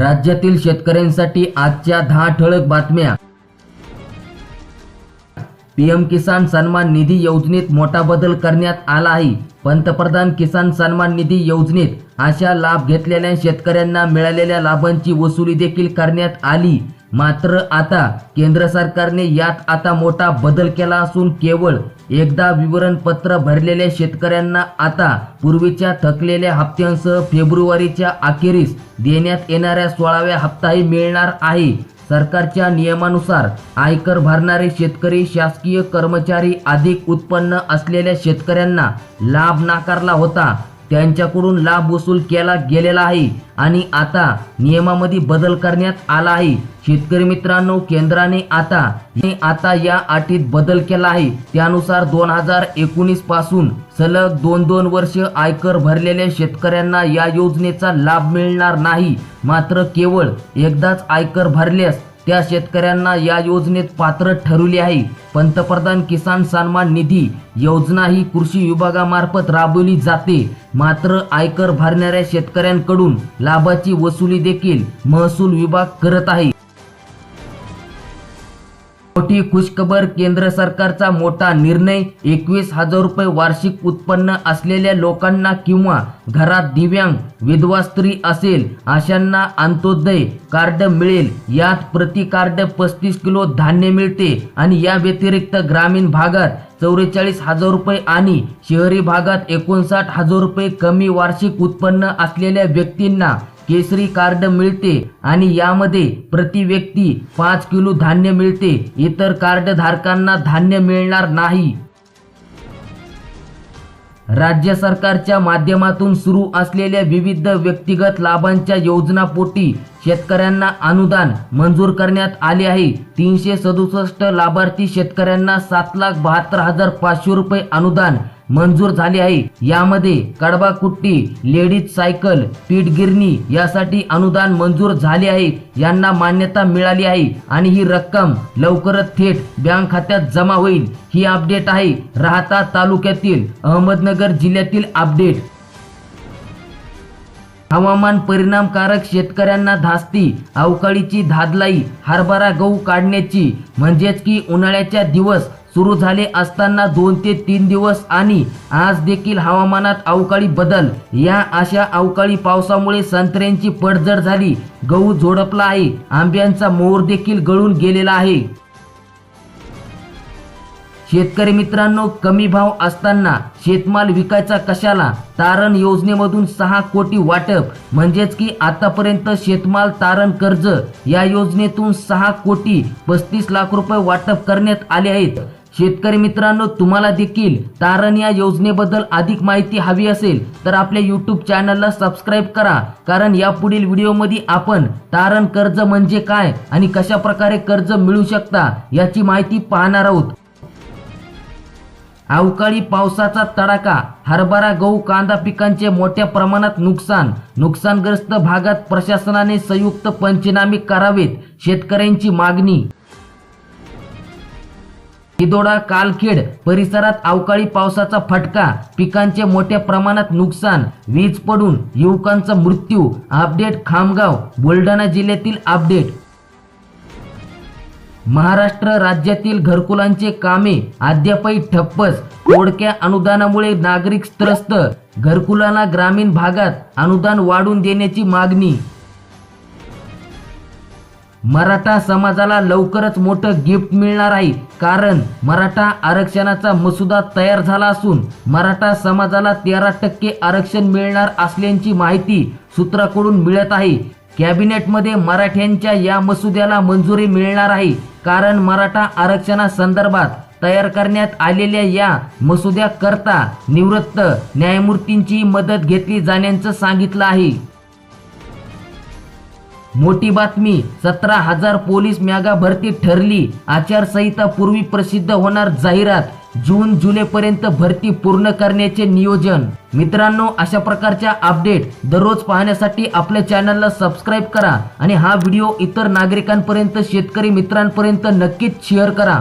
राज्यातील शेतकऱ्यांसाठी आजच्या दहा ठळक बातम्या. पीएम किसान सन्मान निधी योजनेत मोठा बदल करण्यात आला आहे. पंतप्रधान किसान सन्मान निधी योजनेत अशा लाभ घेतलेल्या शेतकऱ्यांना मिळालेल्या लाभांची वसुली देखील करण्यात आली. मात्र आता केंद्र सरकारने यात आता मोठा बदल केला असून केवळ एकदा विवरणपत्र भरलेल्या शेतकऱ्यांना आता पूर्वीच्या थकलेल्या हप्त्यांसह फेब्रुवारीच्या अखेरीस देण्यात येणाऱ्या सोळाव्या हप्ताही मिळणार आहे. सरकारच्या नियमानुसार आयकर भरणारे शेतकरी शासकीय कर्मचारी अधिक उत्पन्न असलेल्या शेतकऱ्यांना लाभ नाकारला होता. त्यांच्याकडून लाभ वसूल केला गेलेला आहे आणि आता नियमामध्ये बदल करण्यात आला आहे. शेतकरी मित्रांनो केंद्राने आता हे आता या अटीत बदल केला आहे. त्यानुसार दोन हजार एकोणीसपासून सलग दोन दोन वर्ष आयकर भरलेल्या शेतकऱ्यांना या योजनेचा लाभ मिळणार नाही. मात्र केवळ एकदाच आयकर भरल्यास त्या शेतकऱ्यांना या योजनेत पात्र ठरवले आहे. पंतप्रधान किसान सन्मान निधी योजना ही कृषी विभागामार्फत राबवली जाते. मात्र आयकर भरणाऱ्या शेतकऱ्यांकडून लाभाची वसुली देखील महसूल विभाग करत आहे. मोठी खुशखबर केंद्र सरकारचा मोठा निर्णय. एकवीस हजार रुपये वार्षिक उत्पन्न असलेल्या लोकांना किंवा घरात दिव्यांग विधवा स्त्री असेल अशांना अंत्योदय कार्ड मिळेल. यात प्रति कार्ड पस्तीस किलो धान्य मिळते आणि या व्यतिरिक्त ग्रामीण भागात चौवेचाळीस हजार रुपये आणि शहरी भागात एकोणसाठ हजार रुपये कमी वार्षिक उत्पन्न असलेल्या व्यक्तींना केसरी कार्ड मिळते आणि यामध्ये प्रति व्यक्ती पाच किलो धान्य मिळते. इतर कार्ड धारकांना धान्य मिळणार नाही. राज्य सरकारच्या माध्यमातून सुरू असलेल्या विविध व्यक्तिगत लाभांच्या योजनापोटी शेतकऱ्यांना अनुदान मंजूर करण्यात आले आहे. तीनशे सदुसष्ट लाभार्थी शेतकऱ्यांना सात लाख बहात्तर हजार पाचशे रुपये अनुदान मंजूर झाले आहे. यामध्ये कडबा कुट्टी लेडीज सायकल पीठगिरणी यासाठी अनुदान मंजूर झाले आहे. यांना मान्यता मिळाली आहे आणि ही रक्कम लवकरच थेट बँक खात्यात जमा होईल. ही अपडेट आहे राहता तालुक्यातील अहमदनगर जिल्ह्यातील अपडेट. हवामान परिणामकारक शेतकऱ्यांना धास्ती अवकाळीची धादलाई हरभरा गहू काढण्याची म्हणजेच की उन्हाळ्याच्या दिवस सुरू झाले असताना दोन ते तीन दिवस आणि आज देखील हवामानात अवकाळी बदल. या अशा अवकाळी पावसामुळे संत्र्यांची पडझड झाली. गहू झोडपला आहे. आंब्यांचा मोर देखील गळून गेलेला आहे. शेतकरी मित्रांनो कमी भाव असताना शेतमाल विकायचा कशाला? तारण योजनेमधून सहा कोटी वाटप. म्हणजेच की आतापर्यंत शेतमाल तारण कर्ज या योजनेतून सहा कोटी पस्तीस लाख रुपये वाटप करण्यात आले आहेत. शेतकरी मित्रांनो तुम्हाला देखील तारण या योजनेबद्दल अधिक माहिती हवी असेल तर आपल्या यूट्यूब चॅनलला सबस्क्राईब करा. कारण या पुढील व्हिडिओमध्ये आपण तारण कर्ज म्हणजे काय आणि कशा प्रकारे कर्ज मिळू शकता याची माहिती पाहणार आहोत. अवकाळी पावसाचा तडाखा हरभरा गहू कांदा पिकांचे मोठ्या प्रमाणात नुकसान. नुकसानग्रस्त भागात प्रशासनाने संयुक्त पंचनामे करावेत शेतकऱ्यांची मागणी. हिदोडा कालखेड परिसरात अवकाळी पावसाचा फटका. पिकांचे मोठ्या प्रमाणात नुकसान. वीज पडून युवकांचा मृत्यू. अपडेट खामगाव बुलढाणा जिल्ह्यातील अपडेट. महाराष्ट्र राज्यातील घरकुलांचे कामे. अद्यापही ठप्पच. थोडक्या अनुदानामुळे नागरिक त्रस्त. घरकुलांना ग्रामीण भागात अनुदान वाढून देण्याची मागणी. मराठा समाजाला लवकरच मोठं गिफ्ट मिळणार आहे. कारण मराठा आरक्षणाचा मसुदा तयार झाला असून मराठा समाजाला तेरा टक्के आरक्षण मिळणार असल्याची माहिती सूत्राकडून मिळत आहे. कॅबिनेटमध्ये मराठ्यांच्या या मसुद्याला मंजुरी मिळणार आहे. कारण मराठा आरक्षणासंदर्भात तयार करण्यात आलेल्या या मसुद्याकरता निवृत्त न्यायमूर्तींची मदत घेतली जाण्याचं सांगितलं आहे. मोठी बातमी सतरा हजार पोलीस मॅगा भरती ठरली. आचारसंहिता पूर्वी प्रसिद्ध होणार जाहिरात. जून जुलै पर्यंत भरती पूर्ण करण्याचे नियोजन. मित्रांनो अशा प्रकारच्या अपडेट दररोज पाहण्यासाठी आपल्या चॅनलला सबस्क्राईब करा आणि हा व्हिडिओ इतर नागरिकांपर्यंत शेतकरी मित्रांपर्यंत नक्कीच शेअर करा.